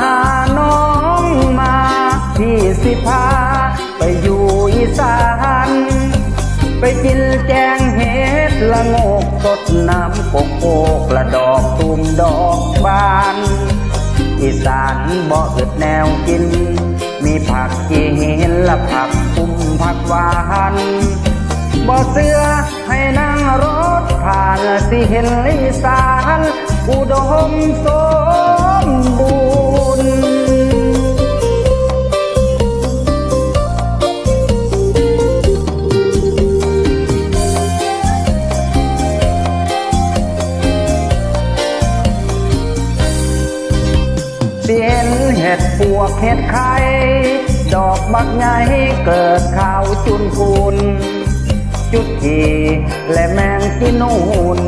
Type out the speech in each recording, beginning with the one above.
หาน้องมาที่สิพา ไปอยู่อีสานไปกินแจงเห็ดละงกสดน้ำโกโกกระดอกตุ่มดอกบาน อีสานบ่อึดแนวกิน มีผักกีเห็ละผักปุ่มผักหวานบ่เสื้อให้นั่งรถผ่านสิเห็นอีสานอุดมสมบูรณ์ เสียนเห็ดปวกเห็ดไข่ดอกบักใหญ่เกิดข่าวจุนพูนจุดทีและแมงกินนูน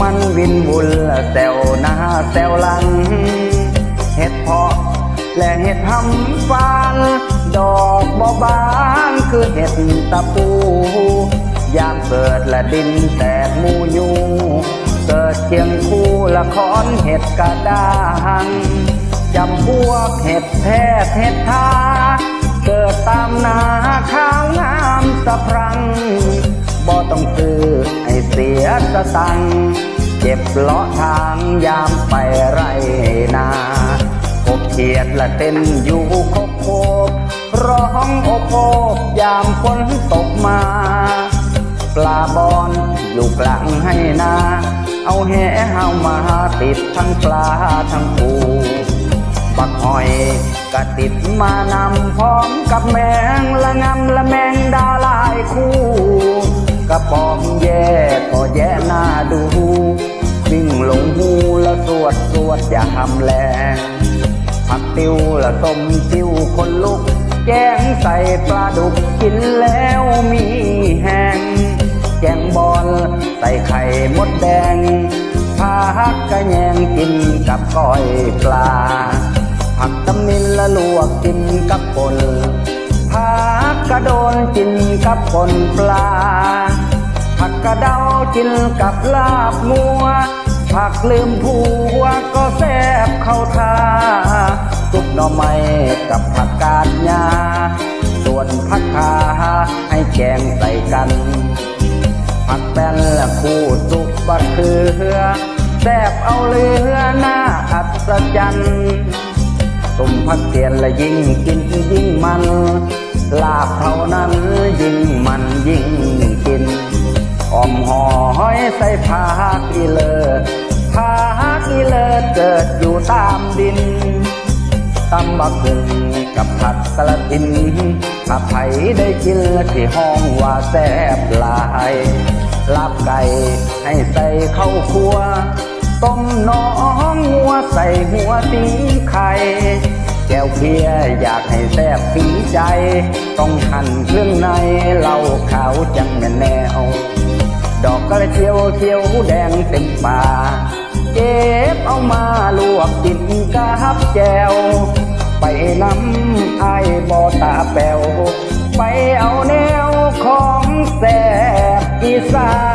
มันวินบุลแซวหน้าแซวหลัง เห็ดเพาะและเห็ดทำฟานดอกบอบานคือเห็ดตะปูยามเกิดละดินแตกมูยูเกิดเชียงคู่ละครเห็ดกระด้าง จำพวกเห็ดแท้เห็ดทา เกิดตามนาข้าวงามสะพรัง บ่ต้องซื้อให้เสียสตัง เจ็บเลาะทางยามไปไรนาพบเขียดละเต้นอยู่คบโคบร้องโอโคบยามฝนตกมา ปลาบอนอยู่กลางให้นา เอาแหเฮามาติดทั้งปลาทั้งปู บักหอยกะติดมานำพร้อมกับแมงละงำละแมงดาลายคู่กระปอมแย่ก็แย่หน้าดูวิ่งลงหูละสวดสวดอย่าทำแรงผักติวละต้มติวคนลุก แกงใส่ปลาดุกกินแล้วมีแห้งแกงบอลใส่ไข่มดแดงผักกระแยงกินกับก้อยปลา ผักตำนินละลวกกินกับปนผักกระโดนกินกับปนปลา ผักกระเดากินกับลาบงัว ผักลืมผัวก็แซ่บเข้าท่าซุปหน่อไม้กับผักกาดหญ้าส่วนผักคาให้แกงใส่กัน ผักแป้นละคู่สุกบักเขือแซ่บเอาเรือหน้าอัศจรรย์ ตุ่มผักเทียนและยิ่งกินยิ่งมัน ลาบเท่านั้นยิ่งมันยิ่งกินออมหอห้อยใส่ผักอีเลิศผักอีเลิศเกิดอยู่ตามดินตำบักหุ่งกับผัดกระตินถ้าไผได้กินที่ห้องว่าแซ่บหลายลาบไก่ให้ใส่ข้าวคั่ว ต้มน้องงัวใส่หัวตีไข่แก้วเพียอยากให้แซ่บปีใจ ต้องหั่นเครื่องในเหล้าขาวจังแนแนว ดอกกระเจียวเขียวแดงเต็มป่า เก็บเอามาลวกกินกับแจวไปน้ำไอายบอตาแปวไปเอาแนวของแสบอีสาน